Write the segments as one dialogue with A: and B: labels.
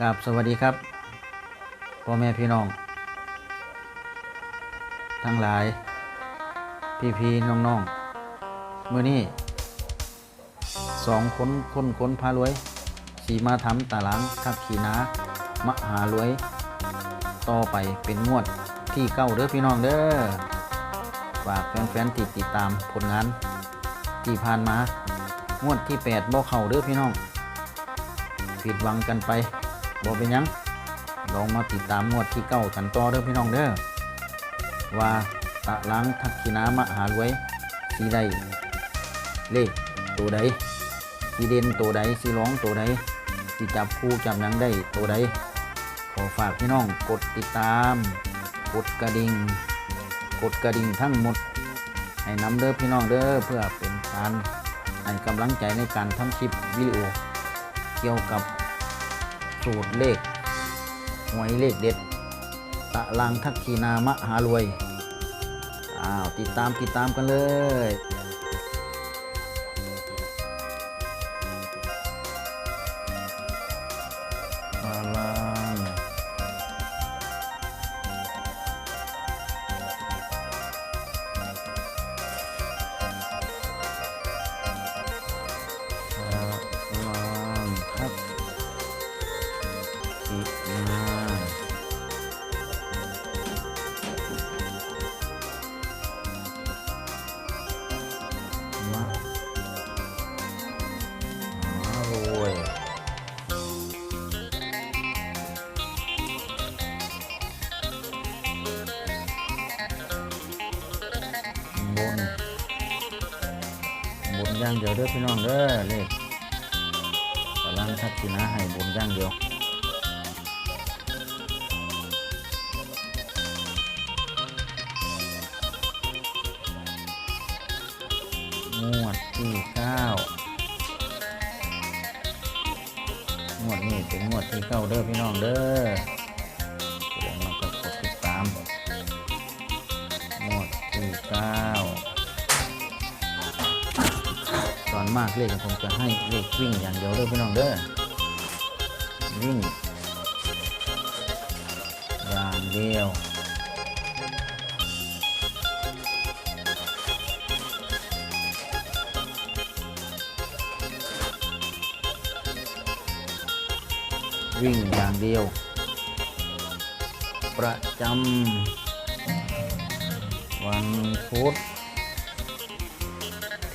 A: กับสวัสดีครับพ่อแม่พี่น้อง ทั้งหลาย พี่พี่น้องน้องๆมื่อนี้สองคนคนคนพารวย สีมาทำตารางทักขีนามหารวย ต่อไปเป็นงวดที่เก้าเด้อพี่น้องเด้อฝากแฟนๆติดติดตามผลงานที่ผ่านมา งวดที่ 8บ่เข้าเด้อพี่น้องผิดหวังกันไปบ่เป็นยังลองมาติดตามงวดที่เก้ากันต่อเด้อพี่น้องเด้อว่าตะล้างทักขีนามหารวยสีใดเลขตัวใดสีเด่นตัวใดสีร้องตัวใดสีจับคู่จับหนังได้ตัวใดขอฝากพี่น้องกดติดตาม กดกระดิ่งกดกระดิ่งทั้งหมด ให้นำเด้อพี่น้องเด้อเพื่อเป็นการ ให้กำลังใจในการทำคลิปวิดีโอ เกี่ยวกับสูตรเลขหวยเลขเด็ดตะลังทักขีนามหารวยอ้าวติดตามติดตามกันเลย อย่างเดียวเด้อพี่น้องเด้อเลขกำลังทักษินะให้บนอย่างเดียวงวดที่เก้างวดนี้เป็นงวดที่เก้าเด้อพี่น้องเด้อากเลขผมจะให้เลขวิ่งอย่างเดียวเด้อพี่น้องเด้อวิ่งอย่างเดียววิ่งอย่างเดียว ประจำวันพุธ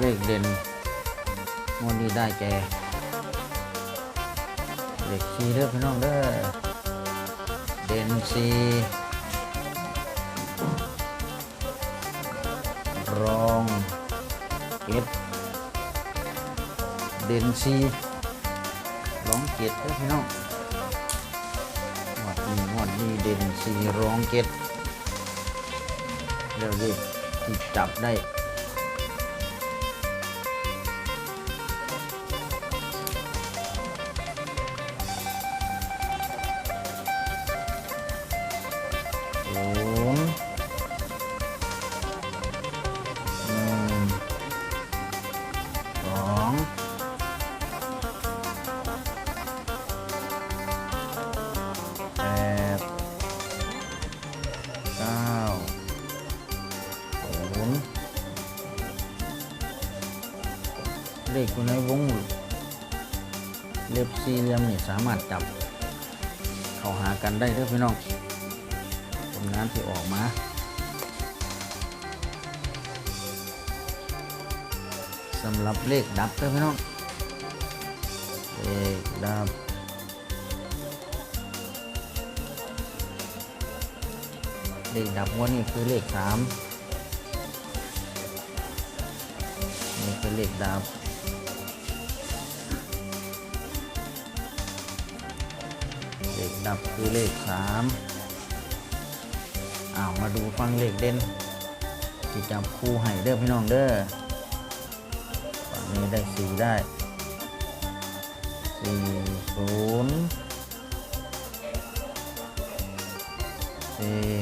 A: เลขเด่นงวดนี้ได้แก่เลขชีเด้อพี่น้องเด้อเด่นซีรองเก็ดเด่นซีร้องเก็ดเด้อพี่น้องงวดนี้งวดนี้เด่นซีร้องเก็ดเดี๋ยวดิที่จับได้ เลขอยู่ในวงเล็บสี่เหลี่ยมนี่สามารถจับ เข้าหากันได้เด้อพี่น้องผลงานที่ออกมาสำหรับเลขดับเด้อพี่น้องเลขดับเลขดับวดนี่คือเลขสามนี่คือเลขดับ เลขดับคือเลขสามอ้าวมาดูฟังเลขเด่นที่จับคู่ให้เด้อพี่น้องเด้อฝั่งนี้ได้สี่ได้สี่ศูนย์สี่หนึ่งสี่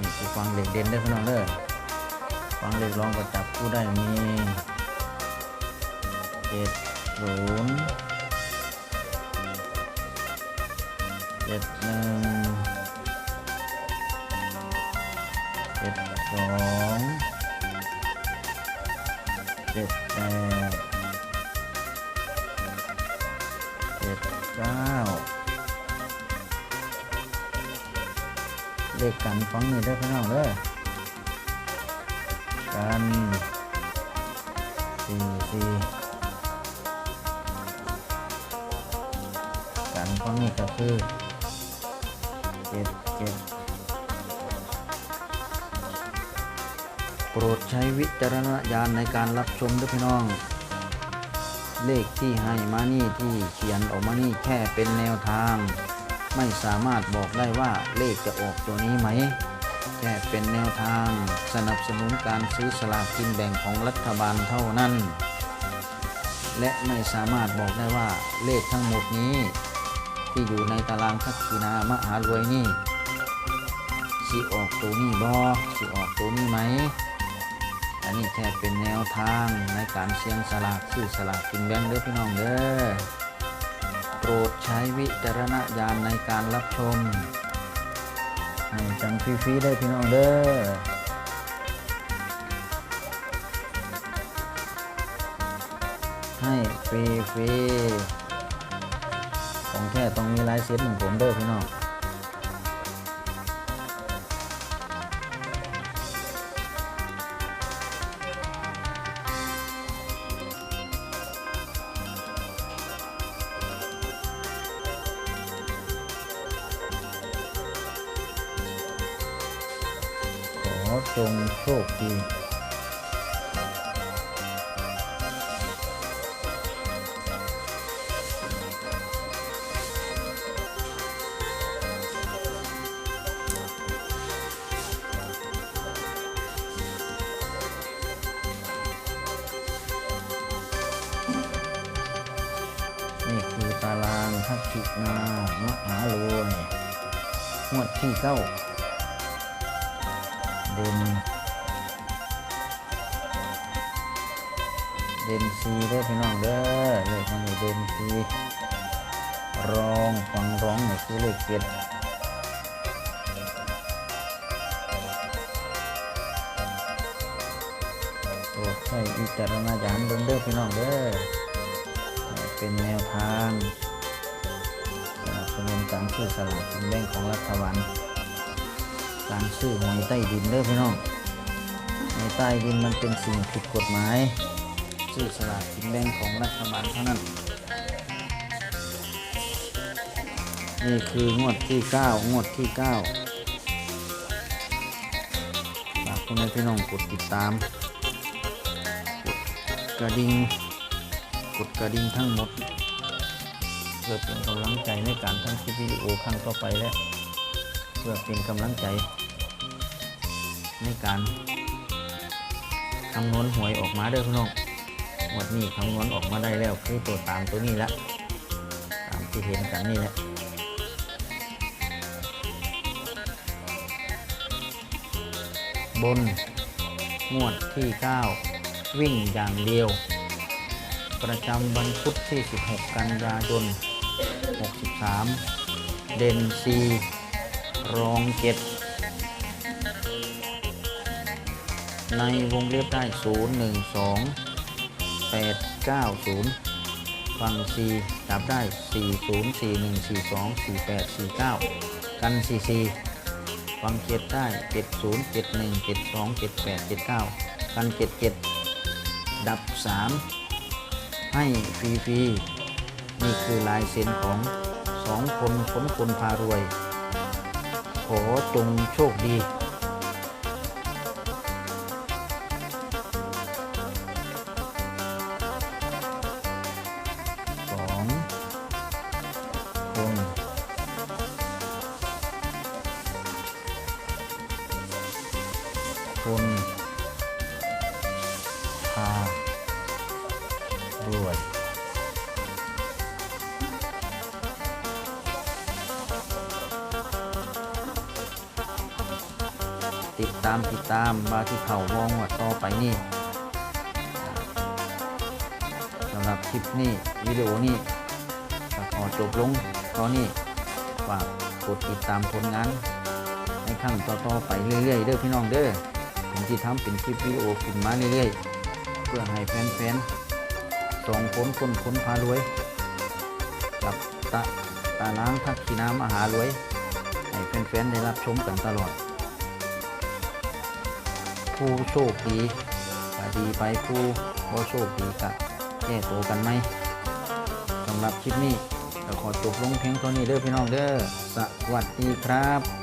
A: นี่คือฟังเหล็กเด่นได้พี่น้องเด้อฟังเหล็กรองก็จับคู่ได้มีเจ็ดศูนย์เจ็ดหนึ่งเจ็ดสองเจ็ดแปดเจ็ดเก้า เลขกันฟังนี่ได้อพี่น้องเด้อกันสี่สี่กันฟังนี่ก็คือเจ็ดเจ็ดโปรดใช้วิจารณญาณในการรับชมด้วยพี่น้อง เลขที่ให้มานี่ที่เขียนออกมานี่แค่เป็นแนวทาง ไม่สามารถบอกได้ว่าเลขจะออกตัวนี้ไหม แค่เป็นแนวทางสนับสนุนการซื้อสลากกินแบ่งของรัฐบาลเท่านั้น และไม่สามารถบอกได้ว่าเลขทั้งหมดนี้ ที่อยู่ในตารางทักษินามหารวยนี่สิออกตัวนี้บอสิออกตัวนี้ไหม อันนี้แค่เป็นแนวทางในการเสี่ยงสลากซื้อสลากกินแบ่งเด้อพี่น้องเด้อ โปรดใช้วิจารณญาณในการรับชมให้จังฟรีๆได้พี่น้องเด้อให้ฟรีๆของแค่ต้องมีลายเซ็นของผมเด้อพี่น้อง จงโชคดีนี่คือตารางทักษิณามหาโรวยงวดที่เก้า เด่นเดนซีเด้อพี่น้องเด้อเลขมันนี่เดนซีรองฟังร้องนี่คือเลขเจ็ดโปรดใช้วิจารณญาณเบิ่งเด้อพี่น้องเด้อเป็นแนวทางสนับสนุนการซื้อสลากกินแบ่งของรัฐบาล การซื้อหวยใต้ดินเด้อพี่น้องหวยใต้ดินมันเป็นสิ่งผิดกฎหมายซื้อสลากกินแบ่งของรัฐบาลเท่านั้น นี่คืองวดที่ 9 งวดที่ 9ฝากคุณแม่พี่น้องกดติดตาม กดกระดิ่งกดกระดิ่งทั้งหมด เพื่อเป็นกำลังใจในการทำคลิปวิดีโอครั้งต่อไปและเพื่อเป็นกำลังใจ ในการคำนวณหวยออกมาเด้อพี่น้องหมดนี้คำนวณออกมาได้แล้วคือตัวตามตัวนี้แล้วตามที่เห็นกันนี่แหละบนงวดที่ 9 วิ่งอย่างเดียว ประจำวันพุธที่ 16 กันยายน 63 เด่น 4 รอง 7 ในวงเล็บได้ 0 1 2 8 9 0ฟัง C จับได้ 4 0 4 1 4 2 4 8 4 9 กัน 4 4ฟังเจ็ดได้ 70 71 72 78 79 กัน 77 ดับ 3 ให้ฟรีๆ นี่คือลายเซ็นของสองคนคนคนพารวย ขอจงโชคดี คนพารวยติดตามติดตามมาที่เขาวองวัดต่อไปนี่สำหรับคลิปนี้วิดีโอนี้ขอจบลงตอนนี้ฝากกดติดตามผลงานในครั้งต่อๆไปเรื่อยๆเด้อพี่น้องเด้อ ผมที่ทำเป็นคลิปวิดีโอขึ้นมาเรื่อยๆ เพื่อให้แฟนๆสองคนคนคนพารวยกับตาตาล้างทักขีน้ำมหารวย ให้แฟนๆได้รับชมกันตลอด ผู้โชคดีก็ดีไปผู้บ่โชคดีก็แก้ตัวกันไหมสำหรับคลิปนี้ก็ขอจบลงเพียงเท่านี้เด้อพี่น้องเด้อสวัสดีครับ